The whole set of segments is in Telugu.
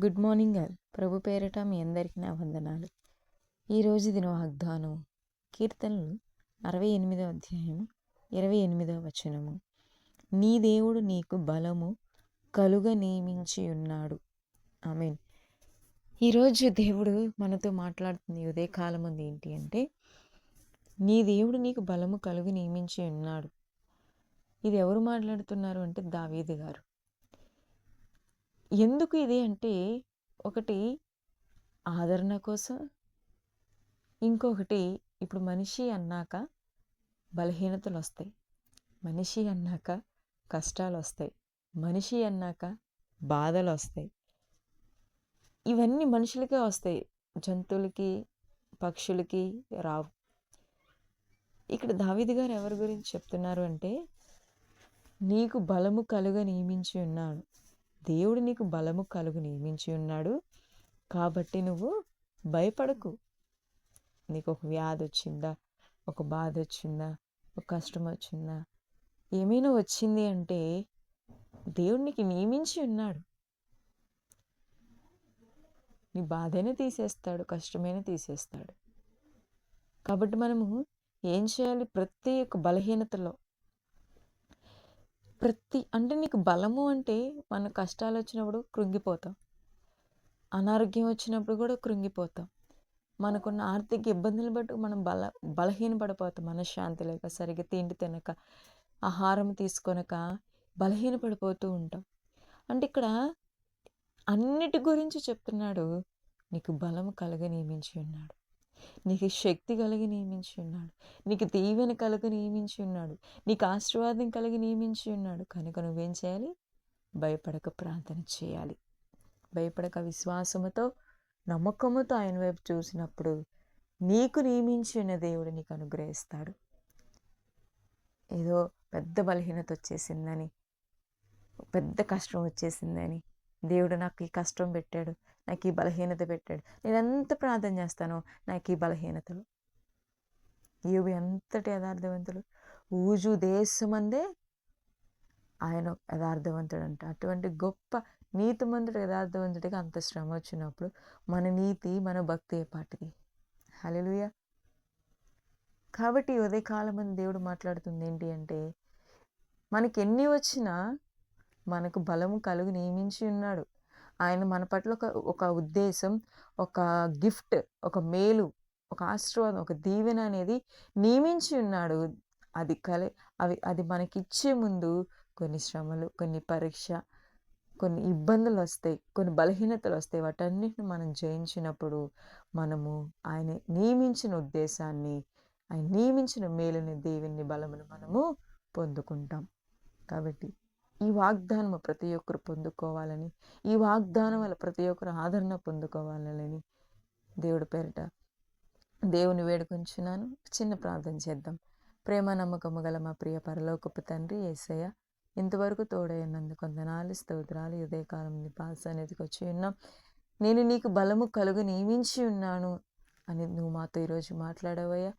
గుడ్ మార్నింగ్ ఆల్ ప్రభు పేరిట మీ అందరికీ నా వందనాలు. ఈరోజు దిన వాగ్దానం కీర్తనలు అరవై ఎనిమిదో అధ్యాయం ఇరవై ఎనిమిదో వచనము. నీ దేవుడు నీకు బలము కలుగ నియమించి ఉన్నాడు. ఐ మీన్ ఈరోజు దేవుడు మనతో మాట్లాడుతుంది ఉదయకాలం ఉంది ఏంటి అంటే నీ దేవుడు నీకు బలము కలుగు నియమించి ఉన్నాడు. ఇది ఎవరు మాట్లాడుతున్నారు అంటే దావీదు గారు. ఎందుకు ఇది అంటే ఒకటి ఆదరణ కోసం ఇంకొకటి ఇప్పుడు మనిషి అన్నాక బలహీనతలు వస్తాయి మనిషి అన్నాక కష్టాలు వస్తాయి మనిషి అన్నాక బాధలు వస్తాయి ఇవన్నీ మనుషులకే వస్తాయి. జంతువులకి పక్షులకి రావు. ఇక్కడ దావిది గారు ఎవరి గురించి చెప్తున్నారు అంటే నీకు బలము కలుగ నియమించి ఉన్నాడు దేవుడు నీకు బలము కలుగు నియమించి ఉన్నాడు. కాబట్టి నువ్వు భయపడకు. నీకు ఒక వ్యాధి వచ్చిందా? ఒక బాధ వచ్చిందా? ఒక కష్టం వచ్చిందా? ఏమైనా వచ్చింది అంటే దేవుడు నీకు నియమించి ఉన్నాడు. నీ బాధైనా తీసేస్తాడు కష్టమైనా తీసేస్తాడు. కాబట్టి మనము ఏం చేయాలి? ప్రతి ఒక్క బలహీనతలో ప్రతి అంటే నీకు బలము అంటే మన కష్టాలు వచ్చినప్పుడు కృంగిపోతాం. అనారోగ్యం వచ్చినప్పుడు కూడా కృంగిపోతాం. మనకున్న ఆర్థిక ఇబ్బందులు బట్టి మనం బల బలహీన పడిపోతాం. మనశ్శాంతి లేక సరిగ్గా తిండి తినక ఆహారం తీసుకొనక బలహీన పడిపోతూ ఉంటాం. అంటే ఇక్కడ అన్నిటి గురించి చెప్తున్నాడు. నీకు బలము కలగ నియమించి ఉన్నాడు. నీకు శక్తి కలిగి నియమించి ఉన్నాడు. నీకు దీవెన కలిగి నియమించి ఉన్నాడు. నీకు ఆశీర్వాదం కలిగి నియమించి ఉన్నాడు. కనుక నువ్వేం చేయాలి? భయపడక ప్రార్థన చేయాలి. భయపడక విశ్వాసముతో నమ్మకముతో ఆయన వైపు చూసినప్పుడు నీకు నియమించిన దేవుడు నీకు అనుగ్రహిస్తాడు. ఏదో పెద్ద బలహీనత వచ్చేసిందని పెద్ద కష్టం వచ్చేసిందని దేవుడు నాకు ఈ కష్టం పెట్టాడు నాకు ఈ బలహీనత పెట్టాడు. నేను ఎంత ప్రార్థన చేస్తానో నాకు ఈ బలహీనతలు. ఇవి ఎంతటి యథార్థవంతులు. ఊజు దేశమందే ఆయన యథార్థవంతుడు అంట అటువంటి గొప్ప నీతిమంతుడు యథార్థవంతుడికి అంత శ్రమ వచ్చినప్పుడు మన నీతి మన భక్తి ఏ పాటిది హలలుయ కాబట్టి ఉదయకాలం అని దేవుడు మాట్లాడుతుంది ఏంటి అంటే మనకి ఎన్ని వచ్చినా మనకు బలము కలుగు నియమించి ఉన్నాడు. ఆయన మన పట్ల ఒక ఒక ఉద్దేశం ఒక గిఫ్ట్ ఒక మేలు ఒక ఆశీర్వాదం ఒక దీవెన అనేది నియమించి ఉన్నాడు. అది కలి అవి అది మనకిచ్చే ముందు కొన్ని శ్రమలు కొన్ని పరీక్ష కొన్ని ఇబ్బందులు వస్తాయి కొన్ని బలహీనతలు వస్తాయి. వాటన్నిటిని మనం జయించినప్పుడు మనము ఆయన నియమించిన ఉద్దేశాన్ని ఆయన నియమించిన మేలుని దేవుని బలమును మనము పొందుకుంటాం. కాబట్టి ఈ వాగ్దానం ప్రతి ఒక్కరు పొందుకోవాలని ఈ వాగ్దానం వల్ల ప్రతి ఒక్కరు ఆదరణ పొందుకోవాలని దేవుడి పేరిట దేవుని వేడుకొంచున్నాను చిన్న ప్రార్థన చేద్దాం. ప్రేమ నమ్మకము గల మా ప్రియ పరలోకపు తండ్రి ఏసయ్య ఇంతవరకు తోడైనందుకు కొందనాలు స్తోత్రాలు ఉదయకాలం నీ పాస్ అనేది వచ్చి ఉన్నాం. నేను నీకు బలము కలుగు నియమించి ఉన్నాను అని నువ్వు మాతో ఈరోజు మాట్లాడవయ్యా.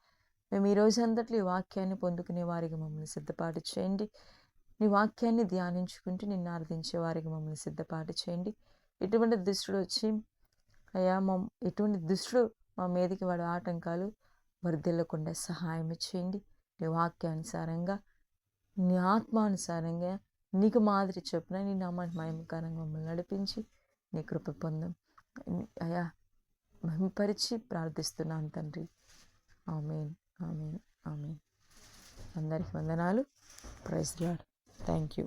మేము ఈరోజు అంతట్లో ఈ వాక్యాన్ని పొందుకునే వారికి మమ్మల్ని సిద్ధపాటు చేయండి. నీ వాక్యాన్ని ధ్యానించుకుంటూ నిన్ను ఆరాధించే వారికి మమ్మల్ని సిద్ధపాటు చేయండి. ఎటువంటి దుష్టుడు వచ్చి అయ్యా మా ఎటువంటి దుష్టుడు మా మీదకి వాడు ఆటంకాలు వర్ధిల్లకుండా సహాయం చేయండి. నీ వాక్యానుసారంగా నీ ఆత్మానుసారంగా నీకు మాదిరి చొప్పున నీ నామాన్ని మహిమకారంగా మమ్మల్ని నడిపించి నీ కృప పొందం. అయా మహిమపరిచి ప్రార్థిస్తున్నాను తండ్రి. Amen amen amen. అందరికి వందనాలు. Praise lord thank you